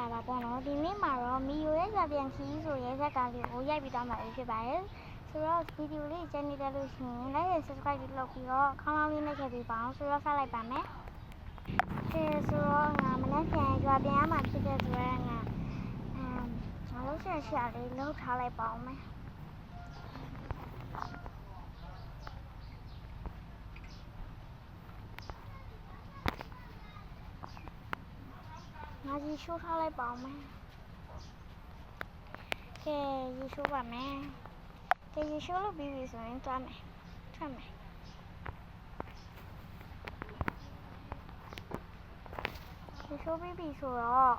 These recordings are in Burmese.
လာတာပေါ့နော်ဒီနေ့မှာတော့မီယိုရဲ့ဇာပြန်ခီးဆိုရဲဇက်ကားလေးကိုရိုက်ပြီးတော့မှာဖြစ်ပါတယ်ဆိုတော့ဗီဒီယိုလေးကျန်နေတယ်လို့ရှိရင် like and subscribe လေးလုပ်ပြီးတော့ခေါင်းလောင်းလေးနဲ့ထည့်ပေးပါအောင်ဆိုတော့ဆက်လိုက်ပါမယ်ကဲဆိုတော့ငါမနေ့ပြန်ရွာပြန်ရမှာဖြစ်တဲ့ဆိုတော့ငါအမ်ငါလုံးဆက်ရှာလေးလှုပ်ထားလိုက်ပါအောင်မယ် ရေရှိုးထားလိုက်ပါအောင်မယ်ကဲရေရှိုးပါမယ်ကဲရေရှိုးလို့ပြီးပြီဆိုရင်သွားမယ်ထွက်မယ်ရေရှိုးပြီးပြီဆိုတော့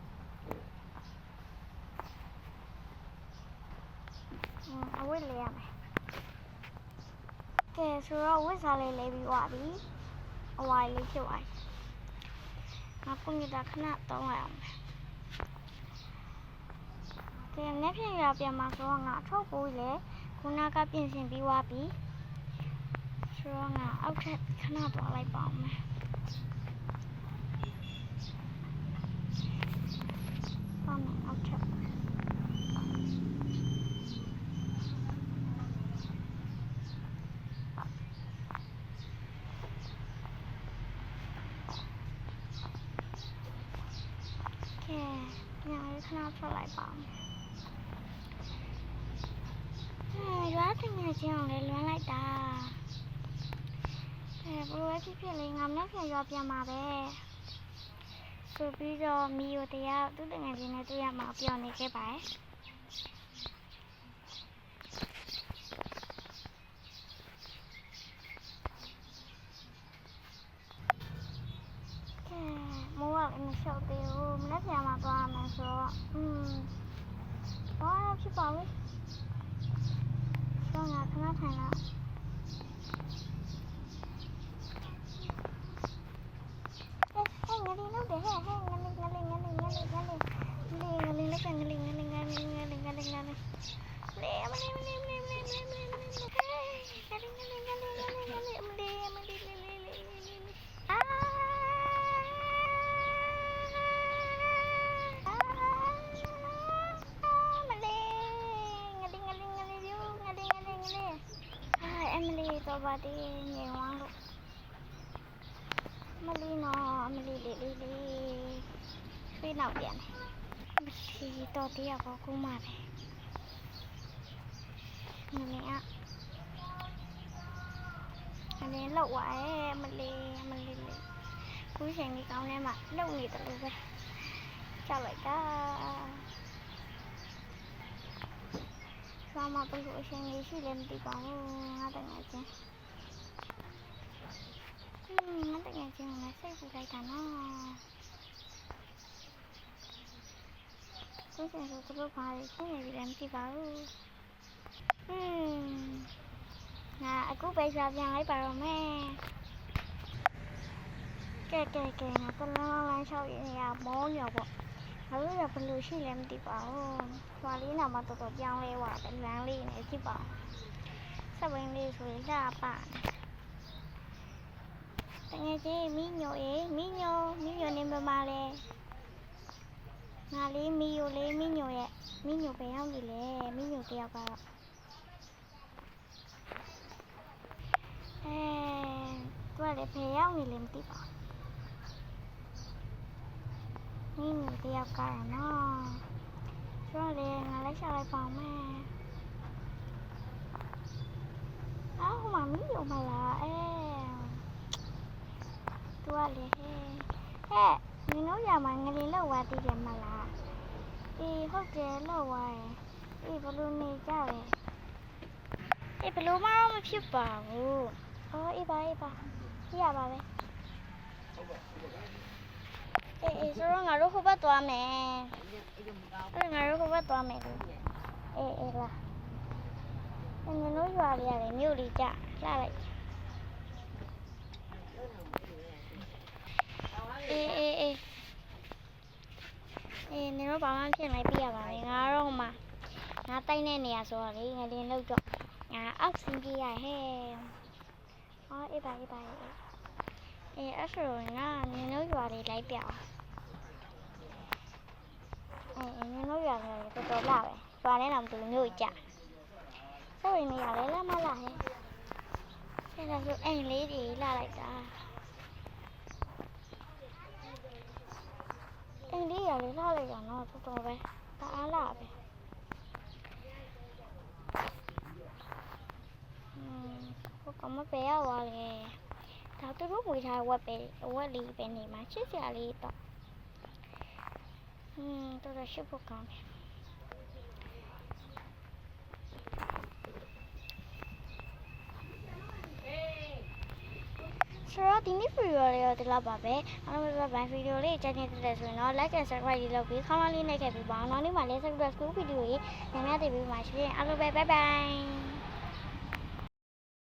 อืมအဝတ်လေးရမယ်ကဲဆိုတော့ဝတ်စားလေးလေးပြီးသွားပြီအဝိုင်လေးဖြစ်သွားပြီ ငါပုံရတာခဏတောင်းလိုက်အောင်မယ်ကဲနေ့ဖြန်ရပြန်မှာဆိုတော့ငါအထုတ်ပိုးလေခုနကပြင်ဆင်ပြီးွားပြီဆိုတော့ငါအောက်ထပ်ခဏသွားလိုက်ပါအောင်မယ်ပါမယ်အောက်ထပ် ကဲညလေးခဏထွက်လိုက်ပါအောင်အဲရွာတင်နေချင်းအောင်လေလွမ်းလိုက်တာအဲဘလိုပဲဖြစ်ဖြစ်လေးငါမနေ့ကရွာပြန်มาပဲဆိုပြီးတော့မီယိုတရားသူ့တငယ်ချင်းနဲ့တွေ့ရမှာပြောနေခဲ့ပါတယ် ဘာဖြစ်ပါလဲတော့ငါခဏထိုင်လာဟဲ့ဟဲ့ငါလေးလုပ်တယ်ဟဲ့ဟဲ့ငါလေးငါလေးငါလေးငါလေးငါလေးငါလေးငါလေးလုပ်တယ်ငါလေးငါလေးငါလေးငါလေးငါလေးငါလေးလေမလေးမလေးမလေးမလေးမလေးမလေးမလေးဟဲ့ငါလေးငါလေးငါလေးငါလေးငါလေးမလေးမလေးလေးလေးလေးလေးအာမလေးငါလေးငါလေးငါလေးယူငါလေးငါလေးငါလေးအာအ မလီတော့ပါသေးငြိမ်ဝမ်းလို့မလီနော်မလီလေးလေးလေးဖေးနောက်ပြန်တယ်မလီတော့တရားပေါ်ကူးမှာပဲမလီอ่ะမလီလောက်သွားရဲ့မလီမလီလေးခုချိန်ကြီးကောင်းထဲမှာလုံနေတယ်လို့ပဲကြောက်လိုက်တာ ။ဆောင်းမပုတ်ကိုအရှင်ကြီးရှိလည်းမသိပါဘူး။ငါတငယ်ချင်း။ဟင်းငါတငယ်ချင်းကစိတ်ပူလိုက်တာနော်။ဆက်ဆက်ဆိုသူတို့ဘာတွေရှိနေပြီလည်းမသိပါဘူး။ဟင်းငါအခုပဲရှာပြန်လိုက်ပါတော့မယ်။ကဲကဲကဲငါကလန်းလန်းလန်းရှောက်ရင်းရမောညောပေါ့။ ငါတို့ကဘယ်လိုရှိလဲမသိပါဘူးခွာလေးနာမတော်တော်ပြောင်းလဲသွားတယ်လမ်းလေးနဲ့ကြည့်ပါစက်ဝင်းလေးဆိုရင်လှပတယ်တကယ်ချင်းမီညိုရေမီညိုမီညိုနေမမလဲငါလေးမီယိုလေးမီညိုရဲ့မီညိုပဲရောက်နေလေမီညိုတယောက်ကတော့အဲသူကလည်းဘယ်ရောက်နေလဲမသိပါဘူး မီညိုတယောက်ကတော့နော်ဆိုတော့လေငါလည်းရှာလိုက်ပါမယ်အော်ဟိုမှာမီညိုမလားအဲသူကလေဟဲ့ဟဲ့နင်တို့ရမှာငလင်လောက်သွားတည်တယ်မလားအေးဟုတ်တယ်လောက်သွားရယ်အေးဘလို့နေကြလဲအေးဘလို့မှမဖြစ်ပါဘူးအော်အေးပါအေးပါကြည့်ရပါပဲ အေးအေးဆိုတော့ငါတို့ဟိုဘက်သွားမယ်အဲ့ငါတို့ဟိုဘက်သွားမယ်လို့အေးအေးလားနင်တို့ရွာလေးရတယ်မြို့လေးကြလာလိုက်အေးအေးအေးအေးနေတော့ဘာမှဖြစ်လိုက်ပြရပါမယ်ငါတော့ဟိုမှာငါတိုက်တဲ့နေရာဆိုတော့လေငါလင်းလောက်တော့ငါအောက်ဆင်းပြေးရဟဲ့ဟောအေးပါအေးပါအေးအေးအဲ့ဆိုရင်ငါနင်တို့ရွာ လေးလိုက်ပြအောင်တော်လာပဲ။ဘာနဲ့တော့မတူမျိုးကြ။ဆက်ဝင်နေရလဲလာမလာဟဲ့။ဆက်လာဆိုအိမ်လေးတွေလာလိုက်တာ။အိမ်လေးရလဲလာလိုက်တာနော်တော်တော်ပဲ။တအားလာပဲ။อืมဟိုကမပဲရပါလေ။ ဒါသူတို့ဝေထားတဲ့ဝက်ပဲဝက်လေးပဲနေမှာချစ်စရာလေးတော့อืมတော်တော်ရှိဖို့ကောင်းတယ်ဆိုတော့ဒီနေ့ဗီဒီယိုလေးတော့ဒီလောက်ပါပဲအားလုံးပဲဗန်ဗီဒီယိုလေးကြည့်နေတဲ့ဆိုရင်တော့ like and subscribe လေးလုပ်ပြီးခေါင်းလေးနှိပ်ခဲ့ပြီးပါအောင်နောက်နေ့မှလည်း subscribe ဗီဒီယိုကြီးညညတည်ပြီးမှရှိရင်အားလုံးပဲ bye bye